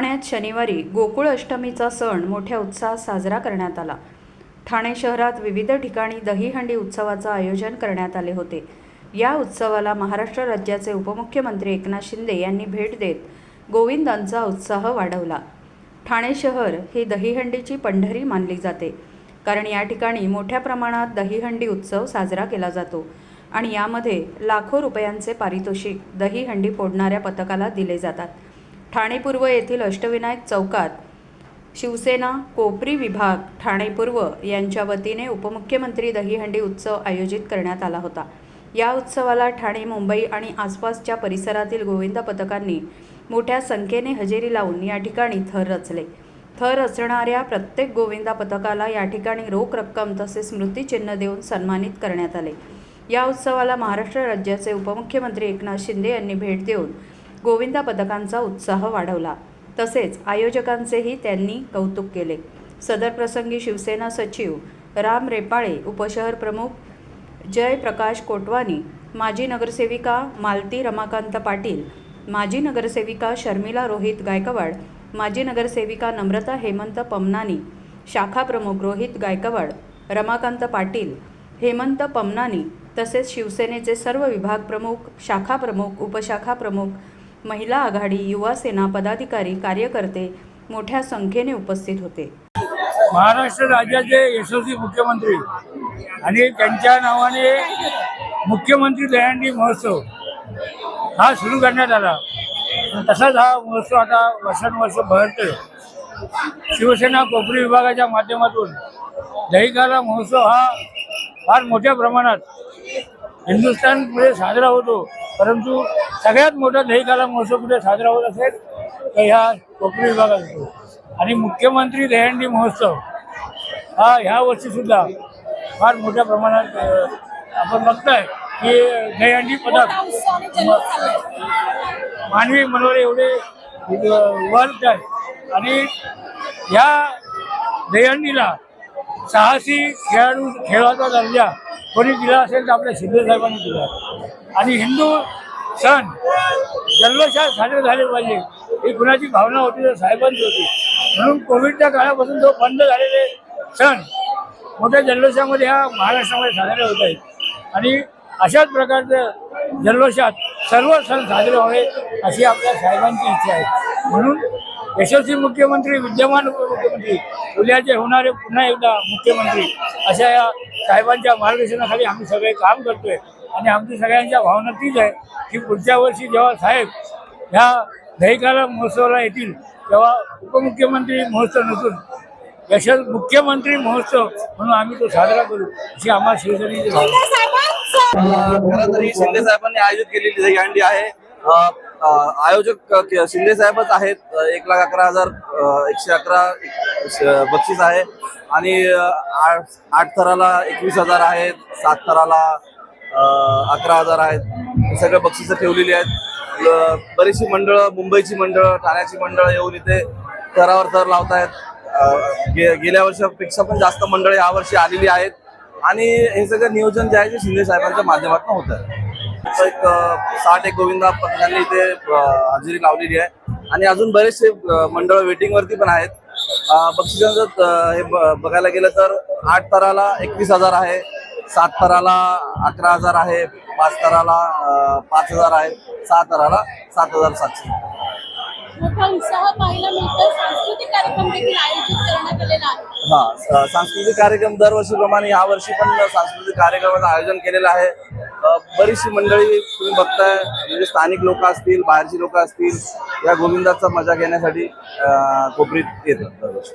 ठाण्यात शनिवारी गोकुळ अष्टमीचा सण मोठ्या उत्साहात साजरा करण्यात आला. ठाणे शहरात विविध ठिकाणी दहीहंडी उत्सवाचं आयोजन करण्यात आले होते. या उत्सवाला महाराष्ट्र राज्याचे उपमुख्यमंत्री एकनाथ शिंदे यांनी भेट देत गोविंदांचा उत्साह वाढवला. ठाणे शहर ही दहीहंडीची पंढरी मानली जाते. कारण या ठिकाणी मोठ्या प्रमाणात दहीहंडी उत्सव साजरा केला जातो आणि यामध्ये लाखो रुपयांचे पारितोषिक दहीहंडी फोडणाऱ्या पथकाला दिले जातात. ठाणे पूर्व येथील अष्टविनायक चौकात शिवसेना कोपरी विभाग ठाणे पूर्व यांच्या वतीने उपमुख्यमंत्री दहीहंडी उत्सव आयोजित करण्यात आला होता. या उत्सवाला ठाणे मुंबई आणि आसपासच्या परिसरातील गोविंदा पथकांनी मोठ्या संख्येने हजेरी लावून या ठिकाणी थर रचले. थर रचणाऱ्या प्रत्येक गोविंदा पथकाला या ठिकाणी रोख रक्कम तसेच स्मृतिचिन्ह देऊन सन्मानित करण्यात आले. या उत्सवाला महाराष्ट्र राज्याचे उपमुख्यमंत्री एकनाथ शिंदे यांनी भेट देऊन गोविंदा पदकांचा उत्साह वाढवला. तसेच आयोजकांचेही त्यांनी कौतुक केले. सदर प्रसंगी शिवसेना सचिव राम रेपाळे उपशहर प्रमुख जयप्रकाश कोटवानी माजी नगरसेविका मालती रमाकांत पाटील माजी नगरसेविका शर्मिला रोहित गायकवाड माजी नगरसेविका नम्रता हेमंत पमनानी शाखा प्रमुख रोहित गायकवाड रमाकांत पाटील हेमंत पमनानी तसेच शिवसेनेचे सर्व विभाग प्रमुख शाखा प्रमुख उपशाखा प्रमुख महिला आघाडी युवा सेना पदाधिकारी कार्यकर्ते मोठ्या संख्येने उपस्थित होते. महाराष्ट्र राज्याचे यशस्वी मुख्यमंत्री आणि त्यांच्या नावाने मुख्यमंत्री दयांडी महोत्सव हा सुरू करण्यात आला. तसाच हा महोत्सव आता वर्षानुवर्ष बहरतोय. शिवसेना कोपरी विभागाच्या माध्यमातून दहिकाला महोत्सव हा फार मोठ्या प्रमाणात हिंदुस्थानमध्ये साजरा होतो परंतु सगळ्यात मोठा दहीकाला महोत्सव कुठे साजरा होत असेल तर ह्या कोकणी विभागात होतो. आणि मुख्यमंत्री दहीहंडी महोत्सव हा ह्या वर्षीसुद्धा फार मोठ्या प्रमाणात आपण बघताय की दहीहंडी पथक मानवी मनोर एवढे वर्क आहे. आणि ह्या दहीहंडीला साहसी खेळाडू खेळाचा दर्जा कोणी दिला असेल तर आपल्या शिंदे साहेबांनी दिला. आणि हिंदू सण. जल्लोषात साजरे झाले पाहिजे. ही कुणाची भावना होती तर साहेबांची होती. म्हणून कोविडच्या काळापासून जो बंद झालेले सण मोठ्या जल्लोषामध्ये ह्या महाराष्ट्रामध्ये साजरे होत आहेत. आणि अशाच प्रकारचं जल्लोषात सर्व सण साजरे व्हावे अशी आपल्या साहेबांची इच्छा आहे. म्हणून यशस्वी मुख्यमंत्री विद्यमान उपमुख्यमंत्री उद्याचे होणारे पुन्हा एकदा मुख्यमंत्री अशा या साहेबांच्या मार्गदर्शनाखाली आम्ही सगळे काम करतोय. आणि आमची सगळ्यांच्या भावना तीच आहे की पुढच्या वर्षी जेव्हा साहेब ह्या दहीकाला महोत्सवाला येतील तेव्हा उपमुख्यमंत्री महोत्सव नसून यशस मुख्यमंत्री महोत्सव म्हणून आम्ही तो साजरा करू अशी आम्हाला शिवसेनेची भावना खरं तर ही शिंदे साहेबांनी आयोजित केलेली दहीहंडी आहे. आयोजक शिंदे साहेबच आहेत. एक लाख अकरा हजार एकशे अकरा बक्षीस आहे. आणि आठ आठ थराला एकवीस हजार आहेत सात थराला अकरा हजार आहेत. हे सगळे बक्षिसं ठेवलेली आहेत. बरीचशी मंडळं मुंबईची मंडळं ठाण्याची मंडळं येऊन इथे थरावर थर लावतायत. गे- गेल्या वर्षापेक्षा पण जास्त मंडळी यावर्षी आलेली आहेत. आणि हे सगळं नियोजन जे आहे ते शिंदे साहेबांच्या माध्यमातून होत आहे. एक साठ एक गोविंदा पथकांनी इथे हजेरी लावलेली आहे. आणि अजून बरेचसे मंडळ वेटिंगवरती पण आहेत. बक्षिसांचं हे बघायला गेलं तर आठ तराला एकवीस हजार आहे. सात तराला अकरा हजार आहे पाच तराला पाच हजार आहे सहा तराला सात हजार सातशे. मोठा उत्साह पाहायला मिळतो सांस्कृतिक कार्यक्रम देखील आयोजित करण्यात आलेला आहे. हा सांस्कृतिक कार्यक्रम दरवर्षीप्रमाणे यावर्षी पण सांस्कृतिक कार्यक्रमाचं आयोजन केलेलं आहे. बरीचशी मंडळी तुम्ही बघताय म्हणजे स्थानिक लोक असतील बाहेरची लोक असतील या गोविंदाचा मजा घेण्यासाठी कोपरीत येतात दरवर्षी.